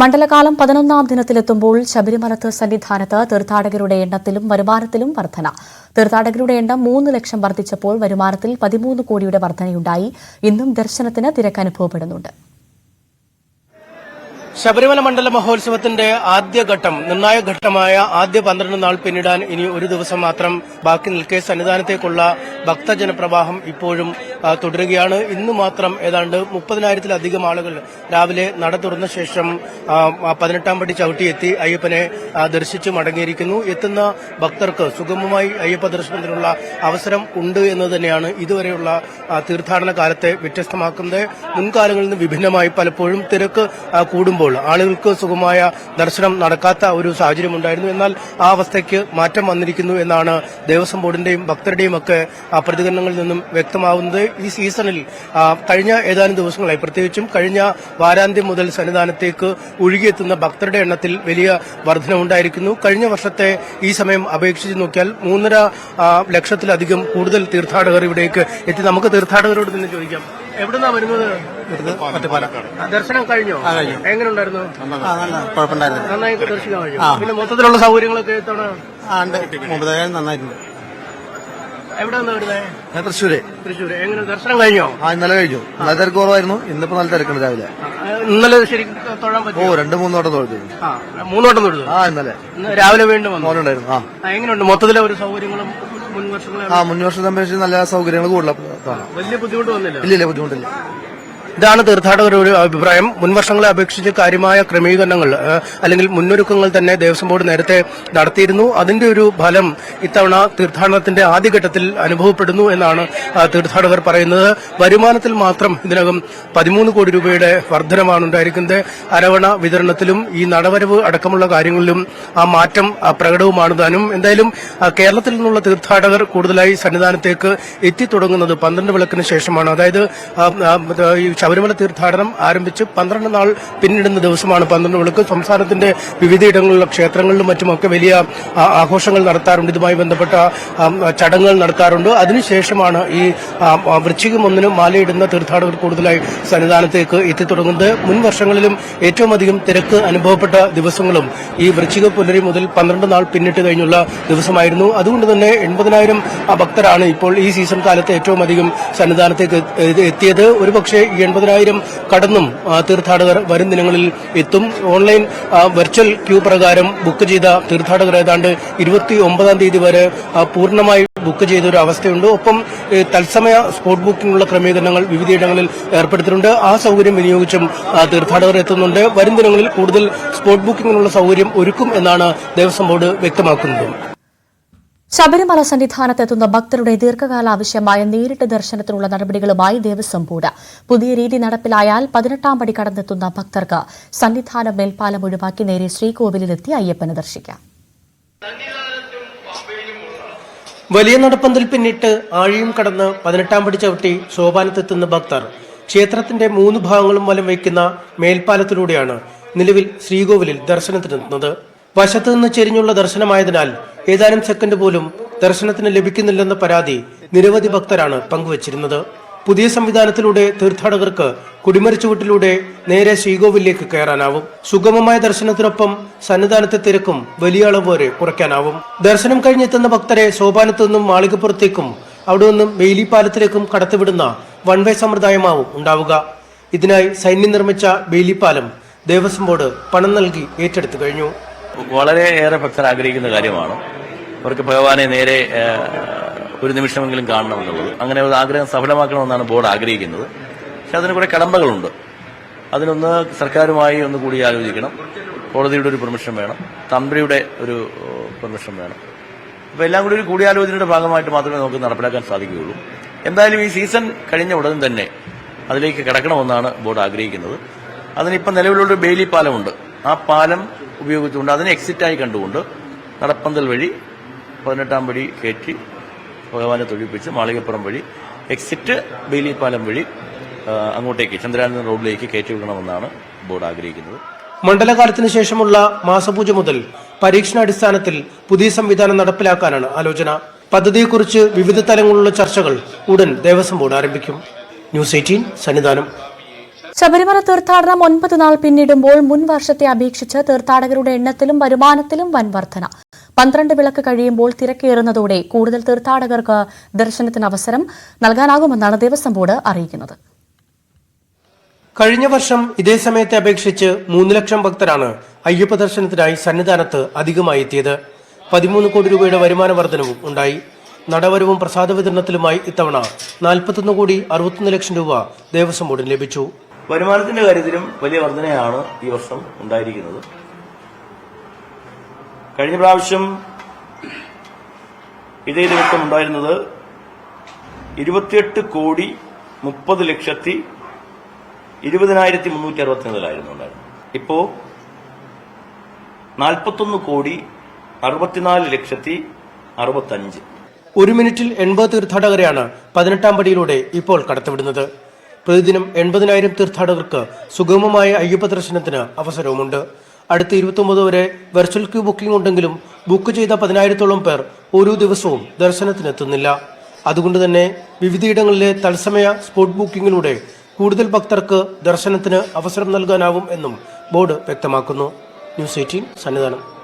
മണ്ഡലകാലം പതിനൊന്നാം ദിനത്തിലെത്തുമ്പോൾ ശബരിമലത്ത് സന്നിധാനത്ത് തീർത്ഥാടകരുടെ എണ്ണത്തിലും വരുമാനത്തിലും വർധന. തീർത്ഥാടകരുടെ എണ്ണം മൂന്ന് ലക്ഷം വർദ്ധിച്ചപ്പോൾ വരുമാനത്തിൽ പതിമൂന്ന് കോടിയുടെ വർധനയുണ്ടായി. ഇന്നും ദർശനത്തിന് തിരക്ക് അനുഭവപ്പെടുന്നുണ്ട്. ശബരിമല മണ്ഡല മഹോത്സവത്തിന്റെ ആദ്യഘട്ടം നിർണായക ഘട്ടമായ ആദ്യ പന്ത്രണ്ട് നാൾ പിന്നിടാൻ ഇനി ഒരു ദിവസം മാത്രം ബാക്കി നിൽക്കെ സന്നിധാനത്തേക്കുള്ള ഭക്തജനപ്രവാഹം ഇപ്പോഴും തുടരുകയാണ്. ഇന്ന് മാത്രം ഏതാണ്ട് മുപ്പതിനായിരത്തിലധികം ആളുകൾ രാവിലെ നട തുറന്ന ശേഷം പതിനെട്ടാം പടി ചവിട്ടിയെത്തി അയ്യപ്പനെ ദർശിച്ചു മടങ്ങിയിരിക്കുന്നു. എത്തുന്ന ഭക്തർക്ക് സുഗമമായി അയ്യപ്പ ദർശനത്തിനുള്ള അവസരം ഉണ്ട് എന്ന് തന്നെയാണ് ഇതുവരെയുള്ള തീർത്ഥാടന കാലത്തെ വ്യത്യസ്തമാക്കുന്നത്. മുൻകാലങ്ങളിൽ നിന്ന് വിഭിന്നമായി പലപ്പോഴും തിരക്ക് കൂടുമ്പോൾ ആളുകൾക്ക് സുഖമായ ദർശനം നടക്കാത്ത ഒരു സാഹചര്യം ഉണ്ടായിരുന്നു. എന്നാൽ ആ അവസ്ഥയ്ക്ക് മാറ്റം വന്നിരിക്കുന്നു എന്നാണ് ദേവസ്വം ബോർഡിന്റെയും ഭക്തരുടെയും ഒക്കെ പ്രതികരണങ്ങളിൽ നിന്നും വ്യക്തമാവുന്നത്. ഈ സീസണിൽ കഴിഞ്ഞ ഏതാനും ദിവസങ്ങളായി പ്രത്യേകിച്ചും കഴിഞ്ഞ വാരാന്ത്യം മുതൽ സന്നിധാനത്തേക്ക് ഒഴുകിയെത്തുന്ന ഭക്തരുടെ എണ്ണത്തിൽ വലിയ വർധനവുണ്ടായിരിക്കുന്നു. കഴിഞ്ഞ വർഷത്തെ ഈ സമയം അപേക്ഷിച്ച് നോക്കിയാൽ മൂന്നര ലക്ഷത്തിലധികം കൂടുതൽ തീർത്ഥാടകർ ഇവിടേക്ക് എത്തി. നമുക്ക് തീർത്ഥാടകരോട് തന്നെ ചോദിക്കാം. എവിടുന്നാ വരുന്നത്? ദർശനം കഴിഞ്ഞോ? എങ്ങനെ ഉണ്ടായിരുന്നു നന്നായി. ദർശിക്കാൻ കഴിഞ്ഞു. പിന്നെ മൊത്തത്തിലുള്ള സൗകര്യങ്ങളൊക്കെ എത്തണം? നന്നായിരുന്നു എവിടെ നിന്ന് ഞാൻ തൃശ്ശൂര്. തൃശ്ശൂര്. എങ്ങനെ? ദർശനം കഴിഞ്ഞോ? ആ ഇന്നലെ കഴിഞ്ഞു. നല്ല തിരക്ക് കുറവായിരുന്നു. ഇന്നിപ്പോ നല്ല തിരക്കുണ്ട് രാവിലെ. ഇന്നലെ ശരിക്കും തൊഴാൻ ഓ പറ്റുമോ രണ്ട് മൂന്ന് വട്ടം തൊഴുതു. ആ മൂന്നോട്ടം തൊഴുതു. ആ ഇന്നലെ. ഇന്ന് രാവിലെ വീണ്ടും വന്നു. മോനുണ്ടായിരുന്നു. ആ. ആ, എങ്ങനെയുണ്ട്? മൊത്തത്തിലെ ഒരു സൗകര്യങ്ങളും മുൻവർഷങ്ങളും ആ മുൻ വർഷത്തെ അപേക്ഷിച്ച് നല്ല സൗകര്യങ്ങൾ കൂടുതലാണ് വലിയ ബുദ്ധിമുട്ട് വന്നില്ല? ഇല്ലില്ല ബുദ്ധിമുട്ടില്ല. ഇതാണ് തീർത്ഥാടകരുടെ അഭിപ്രായം. മുൻവർഷങ്ങളെ അപേക്ഷിച്ച് കാര്യമായ ക്രമീകരണങ്ങൾ അല്ലെങ്കിൽ മുന്നൊരുക്കങ്ങൾ തന്നെ ദേവസ്വം ബോർഡ് നേരത്തെ നടത്തിയിരുന്നു. അതിന്റെ ഒരു ഫലം ഇത്തവണ തീർത്ഥാടനത്തിന്റെ ആദ്യഘട്ടത്തിൽ അനുഭവപ്പെടുന്നു എന്നാണ് തീർത്ഥാടകർ പറയുന്നത്. വരുമാനത്തിൽ മാത്രം ഇതിനകം പതിമൂന്ന് കോടി രൂപയുടെ വർധനമാണ് ഉണ്ടായിരിക്കുന്നത്. അരവണ വിതരണത്തിലും ഈ നടവരവ് അടക്കമുള്ള കാര്യങ്ങളിലും ആ മാറ്റം പ്രകടവുമാണ് താനും. എന്തായാലും കേരളത്തിൽ നിന്നുള്ള തീർത്ഥാടകർ കൂടുതലായി സന്നിധാനത്തേക്ക് എത്തിത്തുടങ്ങുന്നത് പന്ത്രണ്ട് വിളക്കിന് ശേഷമാണ്. അതായത് ശബരിമല തീർത്ഥാടനം ആരംഭിച്ച് പന്ത്രണ്ട് നാൾ പിന്നിടുന്ന ദിവസമാണ് പന്ത്രണ്ട് വിളക്ക്. സംസ്ഥാനത്തിന്റെ വിവിധയിടങ്ങളിലുള്ള ക്ഷേത്രങ്ങളിലും മറ്റുമൊക്കെ വലിയ ആഘോഷങ്ങൾ നടത്താറുണ്ട്. ഇതുമായി ബന്ധപ്പെട്ട ചടങ്ങുകൾ നടത്താറുണ്ട്. അതിനുശേഷമാണ് ഈ വൃശ്ചികം ഒന്നിന് മാലയിടുന്ന തീർത്ഥാടകർ കൂടുതലായി സന്നിധാനത്തേക്ക് എത്തിത്തുടങ്ങുന്നത്. മുൻ വർഷങ്ങളിലും ഏറ്റവും അധികം തിരക്ക് അനുഭവപ്പെട്ട ദിവസങ്ങളും ഈ വൃശ്ചിക പുലരി മുതൽ പന്ത്രണ്ട് നാൾ പിന്നിട്ട് കഴിഞ്ഞുള്ള ദിവസമായിരുന്നു. അതുകൊണ്ട് തന്നെ എൺപതിനായിരം ഭക്തരാണ് ഇപ്പോൾ ഈ സീസൺ കാലത്ത് ഏറ്റവും അധികം സന്നിധാനത്തേക്ക് എത്തിയത്. ഒരുപക്ഷെ ഈ എൺപതിനായിരം കടന്നും തീർത്ഥാടകർ വരും ദിനങ്ങളിൽ എത്തും. ഓൺലൈൻ വെർച്വൽ ക്യൂ പ്രകാരം ബുക്ക് ചെയ്ത തീർത്ഥാടകർ ഏതാണ്ട് ഇരുപത്തി ഒമ്പതാം തീയതി വരെ പൂർണമായി ബുക്ക് ചെയ്ത ഒരു അവസ്ഥയുണ്ട്. ഒപ്പം തത്സമയ സ്പോട്ട് ബുക്കിംഗുള്ള ക്രമീകരണങ്ങൾ വിവിധയിടങ്ങളിൽ ഏർപ്പെടുത്തിയിട്ടുണ്ട്. ആ സൗകര്യം വിനിയോഗിച്ചും തീർത്ഥാടകർ എത്തുന്നുണ്ട്. വരും ദിനങ്ങളിൽ കൂടുതൽ സ്പോട്ട് ബുക്കിംഗിനുള്ള സൗകര്യം ഒരുക്കും എന്നാണ് ദേവസ്വം ബോർഡ് വ്യക്തമാക്കുന്നത്. ശബരിമല സന്നിധാനത്തെത്തുന്ന ഭക്തരുടെ ദീർഘകാല ആവശ്യമായ നേരിട്ട് ദർശനത്തിനുള്ള നടപടികളുമായി ദേവസ്വം ബോർഡ്. പുതിയ രീതി നടപ്പിലായാൽ പതിനെട്ടാം പടി കടന്നെത്തുന്ന ഭക്തർക്ക് സന്നിധാന മേൽപ്പാലം ഒഴിവാക്കി നേരെ ശ്രീകോവിലെത്തി അയ്യപ്പനെ ദർശിക്കാം. വലിയ നടപ്പന്തൽ പിന്നിട്ട് ആഴിയും കടന്ന് പതിനെട്ടാം പടി ചവിട്ടി സോപാനത്തെത്തുന്ന ഭക്തർ ക്ഷേത്രത്തിന്റെ മൂന്ന് ഭാഗങ്ങളും വലം വയ്ക്കുന്ന മേൽപ്പാലത്തിലൂടെയാണ് നിലവിൽ ശ്രീകോവിലിൽ ദർശനത്തിനെത്തുന്നത്. വശത്തു നിന്ന് ചെരിഞ്ഞുള്ള ദർശനമായതിനാൽ ഏതാനും സെക്കൻഡ് പോലും ദർശനത്തിന് ലഭിക്കുന്നില്ലെന്ന പരാതി നിരവധി ഭക്തരാണ് പങ്കുവച്ചിരുന്നത്. പുതിയ സംവിധാനത്തിലൂടെ തീർത്ഥാടകർക്ക് കുടിമരച്ചുവട്ടിലൂടെ നേരെ ശ്രീകോവിലേക്ക് കയറാനാവും. സുഗമമായ ദർശനത്തിനൊപ്പം സന്നിധാനത്തെ തിരക്കും വലിയ അളവ് വരെ കുറയ്ക്കാനാവും. ദർശനം കഴിഞ്ഞെത്തുന്ന ഭക്തരെ സോപാനത്തു നിന്നും മാളികപ്പുറത്തേക്കും അവിടെ നിന്നും ബെയിലിപ്പാലത്തിലേക്കും കടത്തിവിടുന്ന വൺ വേ സമ്പ്രദായമാവും ഉണ്ടാവുക. ഇതിനായി സൈന്യം നിർമ്മിച്ച ബെയിലിപ്പാലം ദേവസ്വം ബോർഡ് പണം നൽകി ഏറ്റെടുത്തു കഴിഞ്ഞു. വളരെ ഏറെ ഭക്തർ ആഗ്രഹിക്കുന്ന കാര്യമാണ്. അവർക്ക് ഭഗവാനെ നേരെ ഒരു നിമിഷമെങ്കിലും കാണണമെന്നുള്ളത്. അങ്ങനെ ഒരു ആഗ്രഹം സഫലമാക്കണമെന്നാണ് ബോർഡ് ആഗ്രഹിക്കുന്നത്. പക്ഷെ അതിന് കുറെ കടമ്പകളുണ്ട്. അതിനൊന്ന് സർക്കാരുമായി ഒന്ന് കൂടി ആലോചിക്കണം. കോടതിയുടെ ഒരു പെർമിഷൻ വേണം. തന്ത്രിയുടെ ഒരു പെർമിഷൻ വേണം. അപ്പോൾ എല്ലാം കൂടി ഒരു കൂടിയാലോചനയുടെ ഭാഗമായിട്ട് മാത്രമേ നമുക്ക് നടപ്പിലാക്കാൻ സാധിക്കുകയുള്ളൂ. എന്തായാലും ഈ സീസൺ കഴിഞ്ഞ ഉടൻ തന്നെ അതിലേക്ക് കിടക്കണമെന്നാണ് ബോർഡ് ആഗ്രഹിക്കുന്നത്. അതിനിപ്പം നിലവിലുള്ള ബെയിലി പാലമുണ്ട്. ആ പാലം ഉപയോഗിച്ചുകൊണ്ട് അതിനെ എക്സിറ്റായി കണ്ടുകൊണ്ട് നടപ്പന്തൽ വഴി പതിനെട്ടാം പടി കയറ്റി ഭഗവാനെ തൊഴിപ്പിച്ച് മാളികപ്പുറം വഴി എക്സിറ്റ് ബെയിലിപ്പാലം വഴി അങ്ങോട്ടേക്ക് ചന്ദ്രാനന്ദ റോഡിലേക്ക് കയറ്റി വിടണമെന്നാണ് ബോർഡ് ആഗ്രഹിക്കുന്നത്. മണ്ഡലകാലത്തിന് ശേഷമുള്ള മാസപൂജ മുതൽ പരീക്ഷണാടിസ്ഥാനത്തിൽ പുതിയ സംവിധാനം നടപ്പിലാക്കാനാണ് ആലോചന. പദ്ധതിയെക്കുറിച്ച് വിവിധ തലങ്ങളിലുള്ള ചർച്ചകൾ ഉടൻ ദേവസ്വം ബോർഡ് ആരംഭിക്കും. News eighteen Sannidhanam. ശബരിമല തീർത്ഥാടനം ഒൻപത് നാൾ പിന്നിടുമ്പോൾ മുൻ വർഷത്തെ അപേക്ഷിച്ച് തീർത്ഥാടകരുടെ എണ്ണത്തിലും വരുമാനത്തിലും വൻ വർധന. പന്ത്രണ്ട് വിളക്ക് കഴിയുമ്പോൾ തിരക്കേറുന്നതോടെ കൂടുതൽ തീർത്ഥാടകർക്ക് ദർശനത്തിന് അവസരം നൽകാനാകുമെന്നാണ് ദേവസ്വം ബോർഡ് അറിയിക്കുന്നത്. കഴിഞ്ഞ വർഷം ഇതേ സമയത്തെ അപേക്ഷിച്ച് മൂന്ന് ലക്ഷം ഭക്തരാണ് അയ്യപ്പ ദർശനത്തിനായി സന്നിധാനത്ത് അധികമായി എത്തിയത്. പതിമൂന്ന് കോടി രൂപയുടെ വരുമാന വർധനവും ഉണ്ടായി. നടവരവും പ്രസാദ വിതരണത്തിലുമായി ഇത്തവണ നാൽപ്പത്തൊന്ന് കോടി അറുപത്തൊന്ന് ലക്ഷം രൂപ ദേവസ്വം ബോർഡിന് ലഭിച്ചു. വരുമാനത്തിന്റെ കാര്യത്തിലും വലിയ വർധനയാണ് ഈ വർഷം ഉണ്ടായിരിക്കുന്നത്. കഴിഞ്ഞ പ്രാവശ്യം ഇതേ ദിവസം ഉണ്ടായിരുന്നത് ഇരുപത്തിയെട്ട് കോടി മുപ്പത് ലക്ഷത്തി ഇരുപതിനായിരത്തി മുന്നൂറ്റി അറുപത്തിനാലായിരുന്നു ഉണ്ടായിരുന്നത്. ഇപ്പോ നാൽപ്പത്തൊന്ന് കോടി അറുപത്തിനാല് ലക്ഷത്തി അറുപത്തഞ്ച്. ഒരു മിനിറ്റിൽ എൺപത് തീർത്ഥാടകരെയാണ് പതിനെട്ടാം പടിയിലൂടെ ഇപ്പോൾ കടത്തിവിടുന്നത്. പ്രതിദിനം എൺപതിനായിരം തീർത്ഥാടകർക്ക് സുഗമമായ അയ്യപ്പ ദർശനത്തിന് അവസരവുമുണ്ട്. അടുത്ത ഇരുപത്തൊമ്പത് വരെ വെർച്വൽ ക്യൂ ബുക്കിംഗ് ഉണ്ടെങ്കിലും ബുക്ക് ചെയ്ത പതിനായിരത്തോളം പേർ ഓരോ ദിവസവും ദർശനത്തിനെത്തുന്നില്ല. അതുകൊണ്ട് തന്നെ വിവിധയിടങ്ങളിലെ തത്സമയ സ്പോട്ട് ബുക്കിംഗിലൂടെ കൂടുതൽ ഭക്തർക്ക് ദർശനത്തിന് അവസരം നൽകാനാവും എന്നും ബോർഡ് വ്യക്തമാക്കുന്നു. News eighteen Sannidhanam.